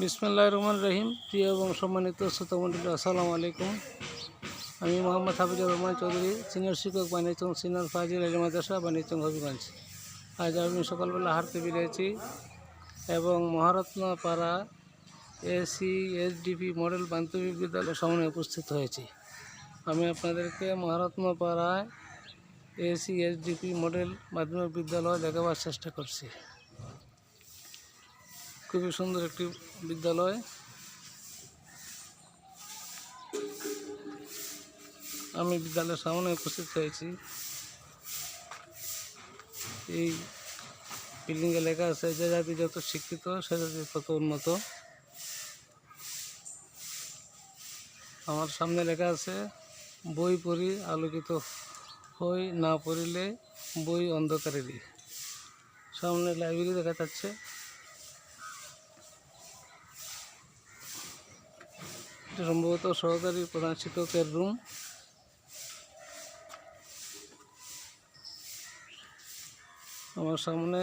বিসমুল্লাহ রহমান রহিম। প্রিয় এবং সম্মানিত শ্রোতামণ্ডলী আসসালামু আলাইকুম। আমি মোহাম্মদ হাফিজুর রহমান চৌধুরী, সিনিয়র শিক্ষক বানিয়েছেন সিনিয়র ফাজিল আলী মাদ্রাসা বানিয়েছেন হবিগঞ্জ। আজ আমি সকালবেলা হাঁটতে বেরিয়েছি এবং মহারত্ন পাড়া এসি এসডিপি মডেল মাধ্যমিক বিদ্যালয়ের সামনে উপস্থিত হয়েছি। আমি আপনাদেরকে মহারত্ন পাড়ায় এসি এসডিপি মডেল মাধ্যমিক বিদ্যালয় দেখাবার চেষ্টা করছি। খুবই সুন্দর একটি বিদ্যালয়। আমি বিদ্যালয়ের সামনে উপস্থিত হয়েছি। এই বিল্ডিংয়ে লেখা আছে, যে জাতি যত শিক্ষিত, সে জাতি তত উন্নত। আমার সামনে লেখা আছে, বই পড়ি, আলোকিত হই, না পড়িলে বই অন্ধকারেরই। সামনে লাইব্রেরি দেখা যাচ্ছে। এটা সম্ভবত সহকারী প্রধান শিক্ষকের রুম আমার সামনে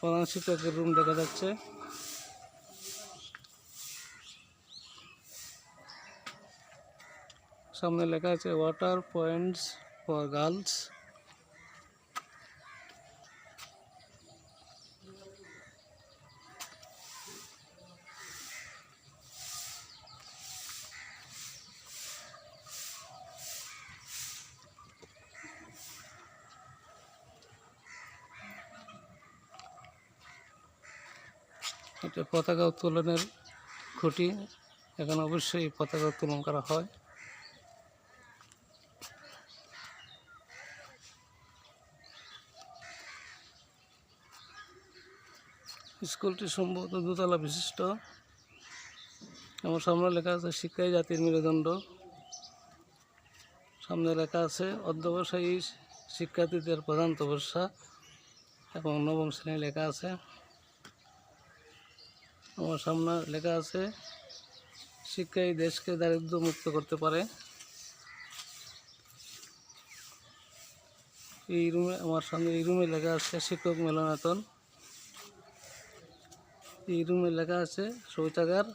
প্রধান শিক্ষকের রুম দেখা যাচ্ছে। সামনে লেখা আছে ওয়াটার পয়েন্টস ফর গার্লস এটা পতাকা উত্তোলনের খুঁটি। এখানে অবশ্যই পতাকা উত্তোলন করা হয়। স্কুলটি সম্ভবত দোতলা বিশিষ্ট। আমার সামনে লেখা আছে, শিক্ষাই জাতির মেরুদণ্ড। সামনে লেখা আছে, অধ্যবসায়ী শিক্ষার্থীদের প্রধান তপস্যা। এবং নবম শ্রেণি লেখা আছে। আমার সামনে লেখা আছে শিক্ষাই দেশকে দারিদ্র মুক্ত করতে পারে। এই রুমে, আমার সামনে এই রুমে লেখা আছে, শিক্ষক মিলনায়তন। এই রুমে লেখা আছে, শৌচাগার।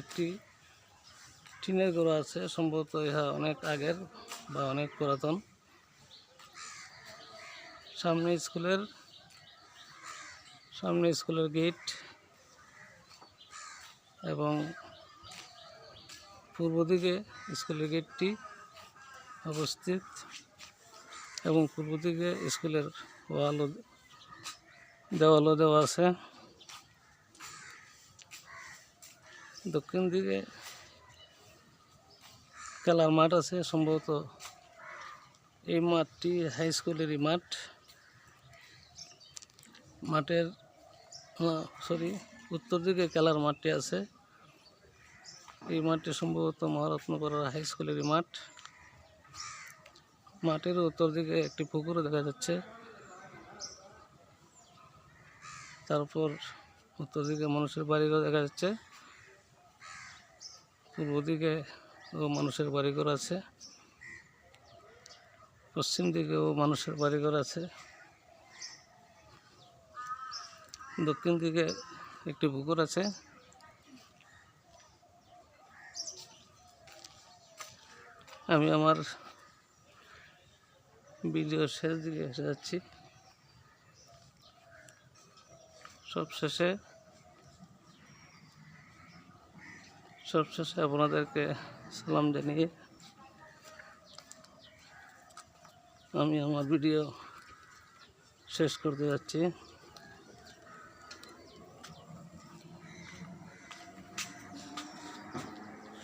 একটি টিনের ঘর আছে, সম্ভবত ইহা অনেক আগের বা অনেক পুরাতন। সামনে স্কুলের সামনে স্কুলের গেট এবং পূর্ব দিকে স্কুলের গেটটি অবস্থিত এবং পূর্ব দিকে স্কুলের ওয়ালও, দেওয়ালও দেওয়া আছে। দক্ষিণ দিকে খেলার মাঠ আছে, সম্ভবত এই মাঠটি হাই স্কুলেরই মাঠ। মাঠের সরি উত্তর দিকে খেলার মাঠটি আছে। এই মাঠটি সম্ভবত মহারত্নপাড়ার হাই স্কুলেরই মাঠ। মাঠের উত্তর দিকে একটি পুকুরও দেখা যাচ্ছে। তারপর উত্তর দিকে মানুষের বাড়িঘর দেখা যাচ্ছে। পূর্ব দিকে মানুষের বাড়িঘর আছে। পশ্চিম দিকেও মানুষের বাড়িঘর আছে। দক্ষিণ দিকে একটি পুকুর আছে। আমি আমার ভিডিওর শেষ দিকে এসে যাচ্ছি। সব শেষে সব শেষে আপনাদেরকে সালাম জানিয়ে আমি আমার ভিডিও শেষ করতে যাচ্ছি।